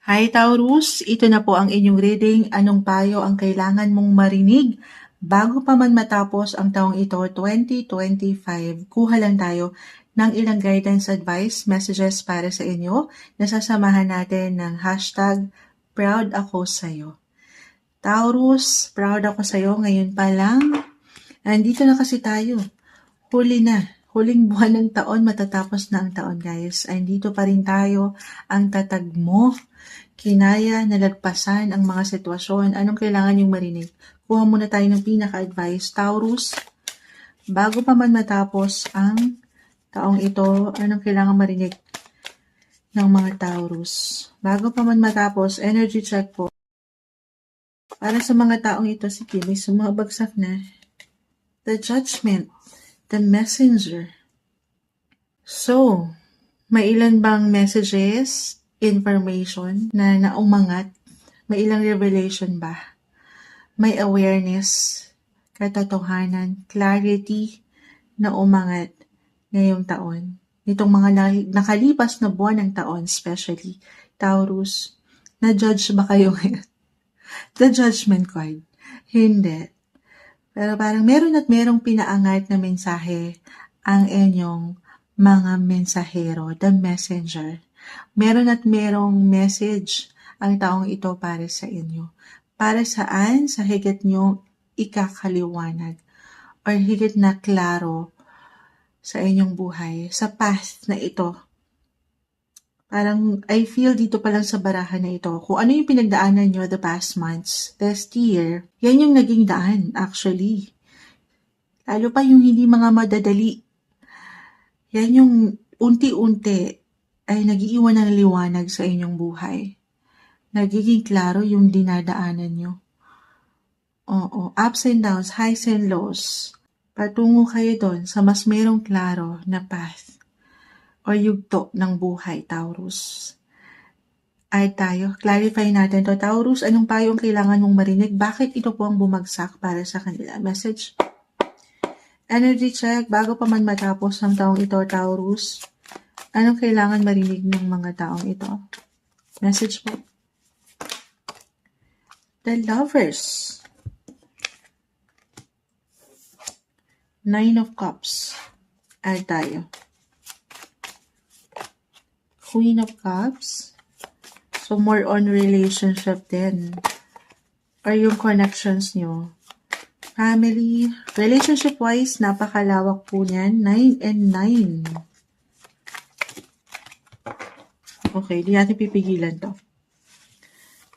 Hi Taurus, ito na po ang inyong reading. Anong payo ang kailangan mong marinig bago pa man matapos ang taong ito 2025? Kuha lang tayo ng ilang guidance advice messages para sa inyo. Nasasamahan natin ng hashtag proud ako sa'yo. Taurus, proud ako sa'yo ngayon pa lang. Nandito na kasi tayo. Huli na. Huling buwan ng taon, matatapos na ang taon, guys. Andito pa rin tayo, ang tatag mo. Kinaya, nalagpasan ang mga sitwasyon. Anong kailangan yung marinig? Kuha muna tayo ng pinaka-advice. Taurus, bago pa man matapos ang taong ito, anong kailangan marinig ng mga Taurus? Bago pa man matapos, energy check po. Para sa mga taong ito, sige, may sumabagsak na. The judgment the messenger. So, may ilan bang messages, information na naumangat? May ilang revelation ba? May awareness, katotohanan, clarity na umangat ngayong taon. Itong mga na- nakalipas na buwan ng taon, especially Taurus, na-judge ba kayo ngayon? The judgment card. Hindi. Pero parang meron at merong pinaangat na mensahe ang inyong mga mensahero, the messenger. Meron at merong message ang taong ito para sa inyo. Para saan? Sa higit nyo ikakaliwanag or higit na klaro sa inyong buhay, sa path na ito. Parang I feel dito pa lang sa barahan na ito, kung ano yung pinagdaanan nyo the past months, this year, yan yung naging daan actually. Lalo pa yung hindi mga madadali. Yan yung unti-unti ay nagiiwan ng liwanag sa inyong buhay. Nagiging klaro yung dinadaanan nyo. Oo, ups and downs, highs and lows. Patungo kayo doon sa mas merong klaro na path o yugto ng buhay, Taurus. Ay tayo, clarify natin to. Taurus, anong payo ang kailangan mong marinig? Bakit ito po ang bumagsak para sa kanila? Message. Energy check, bago pa man matapos ang taong ito, Taurus. Anong kailangan marinig ng mga taong ito? Message po. The Lovers. Nine of Cups. Ay tayo. Queen of Cups. So, more on relationship din. Or yung connections nyo. Family. Relationship-wise, napakalawak po niyan. 9 and 9. Okay, di natin pipigilan to.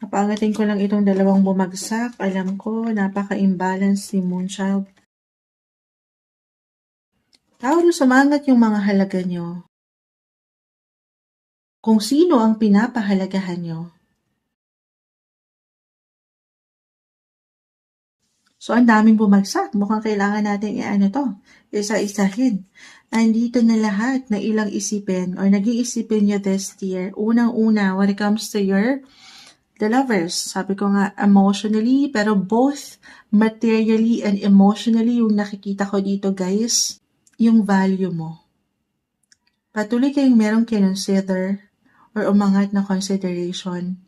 Napangatin ko lang itong dalawang bumagsak. Alam ko, napaka-imbalance si Moonchild. Taurus, sumangat yung mga halaga nyo kung sino ang pinapahalagahan nyo. So, ang daming bumagsak. Mukhang kailangan natin i-ano to, isa-isahin. Andito na lahat na ilang isipin or nag-iisipin nyo this year. Unang-una, when it comes to your the lovers. Sabi ko nga, emotionally, pero both materially and emotionally, yung nakikita ko dito, guys, yung value mo. Patuloy kayong merong kinonsider or umangat na consideration.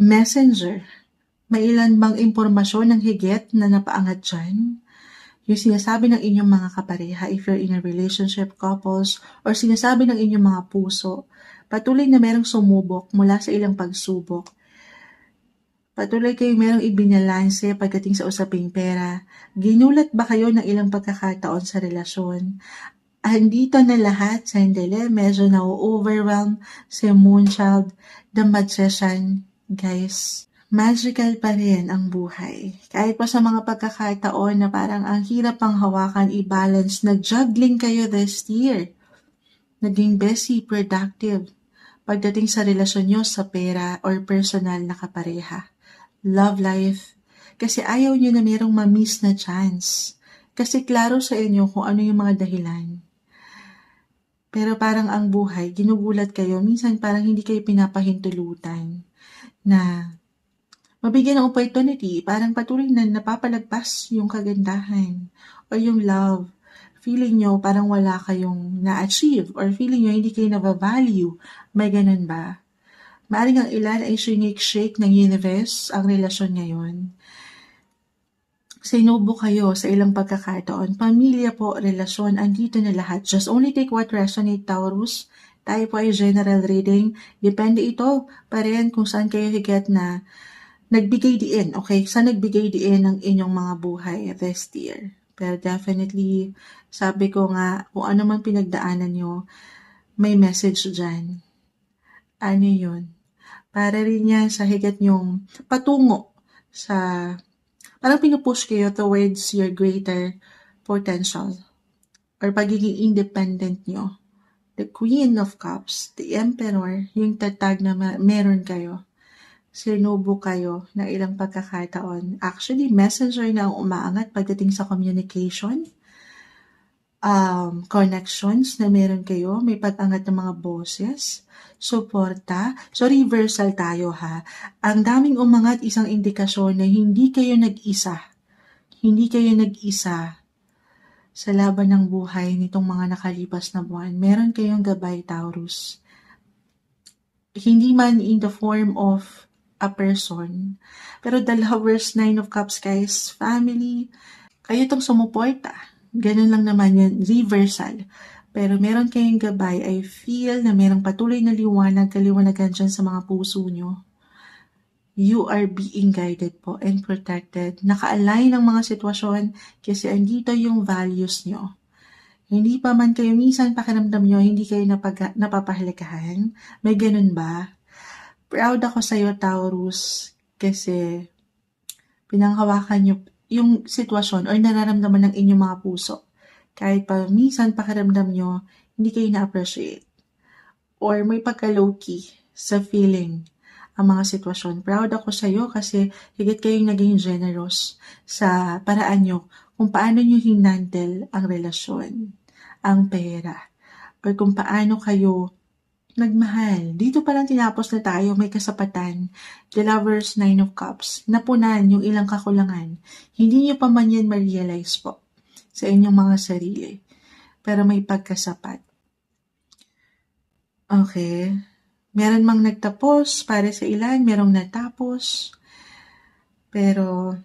Messenger. May ilan bang impormasyon ng higit na napaangat dyan? Yung sinasabi ng inyong mga kapareha if you're in a relationship, couples, or sinasabi ng inyong mga puso, patuloy na merong sumubok mula sa ilang pagsubok. Patuloy kayong merong ibinalanse pagdating sa usaping pera. Ginulat ba kayo ng ilang pagkakataon sa relasyon? Andito na lahat, sandali, medyo na-overwhelm si Moonchild, the magician, guys. Magical pa rin ang buhay. Kahit pa sa mga pagkakataon na parang ang hirap pang hawakan, i-balance, nag-juggling kayo this year. Naging busy, productive. Pagdating sa relasyon nyo sa pera or personal na kapareha. Love life. Kasi ayaw nyo na merong ma-miss na chance. Kasi klaro sa inyo kung ano yung mga dahilan pero parang ang buhay, ginugulat kayo, minsan parang hindi kayo pinapahintulutan na mabigyan ng opportunity, parang patuloy na napapalagpas yung kagandahan or yung love. Feeling nyo parang wala kayong na-achieve or feeling nyo hindi kayo na-value. May ganun ba? Maaring ang ilan ay shake ng universe ang relasyon ngayon. Sinubo kayo sa ilang pagkakataon. Pamilya po, relasyon, andito na lahat. Just only take what resonate, Taurus. Tayo po ay general reading. Depende ito pa rin kung saan kayo higit na nagbigay diin, okay? Saan nagbigay diin ng inyong mga buhay this year. Pero definitely, sabi ko nga, kung ano man pinagdaanan nyo, may message dyan. Ano yun? Para rin yan sa higit nyong patungo sa, parang pinupush kayo towards your greater potential or pagiging independent nyo. The Queen of Cups, the Emperor, yung tatag na meron kayo. Sinubo kayo na ilang pagkakataon. Actually, messenger na ang umaangat pagdating sa communication um, connections na meron kayo, may pag-angat ng mga boses, suporta. So, reversal tayo ha. Ang daming umangat isang indikasyon na hindi kayo nag-isa. Hindi kayo nag-isa sa laban ng buhay nitong mga nakalipas na buwan. Meron kayong gabay, Taurus. Hindi man in the form of a person. Pero the lovers, nine of cups, guys, family, kayo itong sumuporta Ganun lang naman yun, reversal. Pero meron kayong gabay, I feel na merong patuloy na liwanag, kaliwanagan dyan sa mga puso nyo. You are being guided po and protected. Naka-align ang mga sitwasyon kasi andito yung values nyo. Hindi pa man kayo minsan pakiramdam nyo, hindi kayo napag- napapahalagahan. May ganun ba? Proud ako sa iyo, Taurus, kasi pinanghawakan nyo yung sitwasyon or nararamdaman ng inyong mga puso. Kahit pa minsan pakiramdam nyo, hindi kayo na-appreciate. Or may pagka-low-key sa feeling ang mga sitwasyon. Proud ako sa iyo kasi higit kayong naging generous sa paraan nyo kung paano nyo hinandle ang relasyon, ang pera, or kung paano kayo nagmahal. Dito pa lang tinapos na tayo, may kasapatan. The Lover's Nine of Cups. Napunan yung ilang kakulangan. Hindi niyo pa man yan ma-realize po sa inyong mga sarili. Pero may pagkasapat. Okay. Meron mang nagtapos para sa ilan, merong natapos. Pero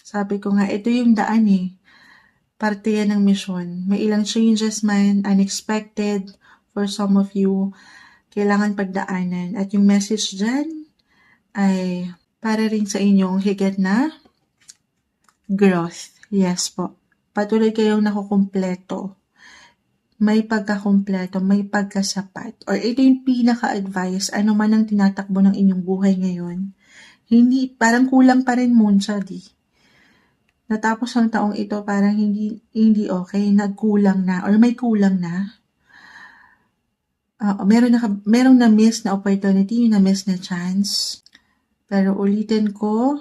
sabi ko nga, ito yung daan eh. Parte yan ng mission. May ilang changes man, unexpected for some of you kailangan pagdaanan. At yung message dyan ay para rin sa inyong higit na growth. Yes po. Patuloy kayong nakukumpleto. May pagkakumpleto, may pagkasapat. Or ito yung pinaka-advice, ano man ang tinatakbo ng inyong buhay ngayon. Hindi, parang kulang pa rin munsa di. Natapos ang taong ito, parang hindi, hindi okay, nagkulang na, or may kulang na Oo, meron na merong na-miss na opportunity, na-miss na chance. Pero ulitin ko,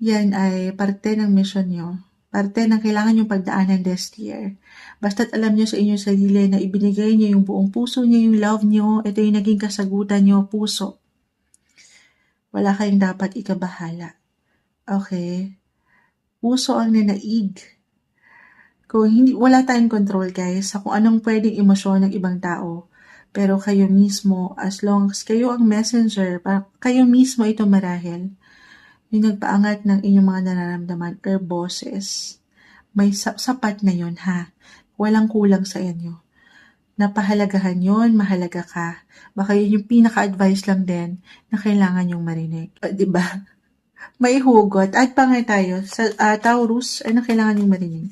yan ay parte ng mission nyo. Parte ng kailangan yung pagdaanan this year. Basta't alam nyo sa inyong sarili na ibinigay nyo yung buong puso nyo, yung love nyo, ito yung naging kasagutan nyo, puso. Wala kayong dapat ikabahala. Okay? Puso ang nanaig. Kung hindi, wala tayong control guys sa kung anong pwedeng emosyon ng ibang tao pero kayo mismo, as long as kayo ang messenger, kayo mismo ito marahil, yung nagpaangat ng inyong mga nararamdaman or boses, may sapat na yon ha. Walang kulang sa inyo. Napahalagahan yon, mahalaga ka. Baka yun yung pinaka-advice lang din na kailangan yung marinig. Uh, di ba? May hugot. At pa nga tayo, sa uh, Taurus, ano kailangan yung marinig?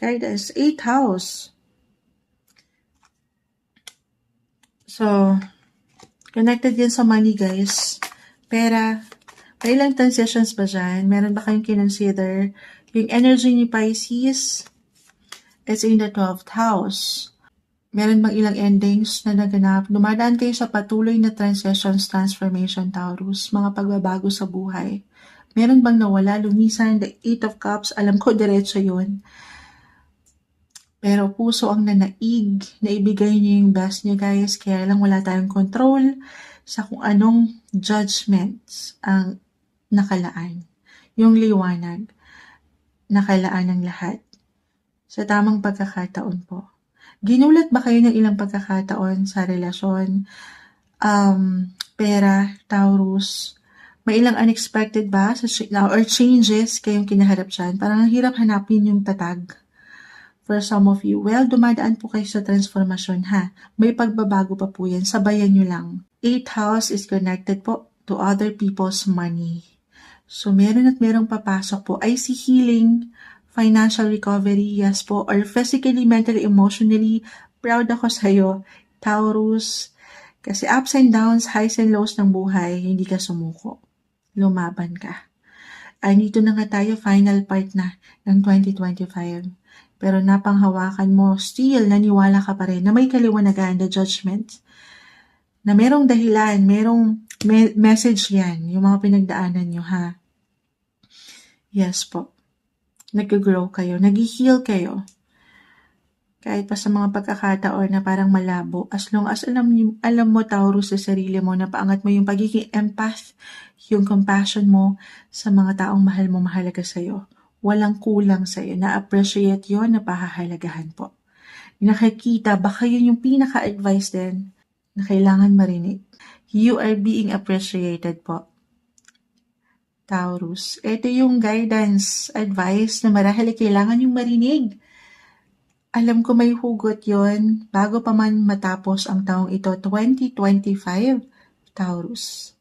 Guidance, 8 house. So, connected yan sa money guys. Pera, may ilang transitions ba dyan? Meron ba kayong kinonsider? Yung energy ni Pisces is in the 12th house. Meron bang ilang endings na naganap? Dumadaan kayo sa patuloy na transitions, transformation, Taurus, mga pagbabago sa buhay. Meron bang nawala, lumisan, the Eight of Cups, alam ko diretso yun. Pero puso ang nanaig na ibigay niyo yung best niyo guys. Kaya lang wala tayong control sa kung anong judgments ang nakalaan. Yung liwanag, nakalaan ng lahat. Sa tamang pagkakataon po. Ginulat ba kayo ng ilang pagkakataon sa relasyon? Um, pera, Taurus. May ilang unexpected ba sa or changes kayong kinaharap dyan? Parang ang hirap hanapin yung tatag. For some of you, well, dumadaan po kayo sa transformasyon ha. May pagbabago pa po yan. Sabayan nyo lang. Eighth house is connected po to other people's money. So, meron at merong papasok po. I see healing, financial recovery, yes po, or physically, mentally, emotionally, proud ako sa'yo, Taurus. Kasi ups and downs, highs and lows ng buhay, hindi ka sumuko. Lumaban ka. Ay, dito na nga tayo, final part na ng 2025. Pero napanghawakan mo, still, naniwala ka pa rin na may kaliwanagan, the judgment. Na merong dahilan, merong me- message yan, yung mga pinagdaanan nyo, ha? Yes po. Nag-grow kayo, nag-heal kayo. Kahit pa sa mga pagkakataon na parang malabo, as long as alam, alam mo, Taurus, sa sarili mo, napaangat mo yung pagiging empath, yung compassion mo sa mga taong mahal mo, mahalaga sa'yo. Walang kulang sa'yo. Na-appreciate yon na pahahalagahan po. Nakikita, baka yun yung pinaka-advice din na kailangan marinig. You are being appreciated po. Taurus. Ito yung guidance, advice na marahil kailangan yung marinig. Alam ko may hugot yon bago pa man matapos ang taong ito, 2025, Taurus.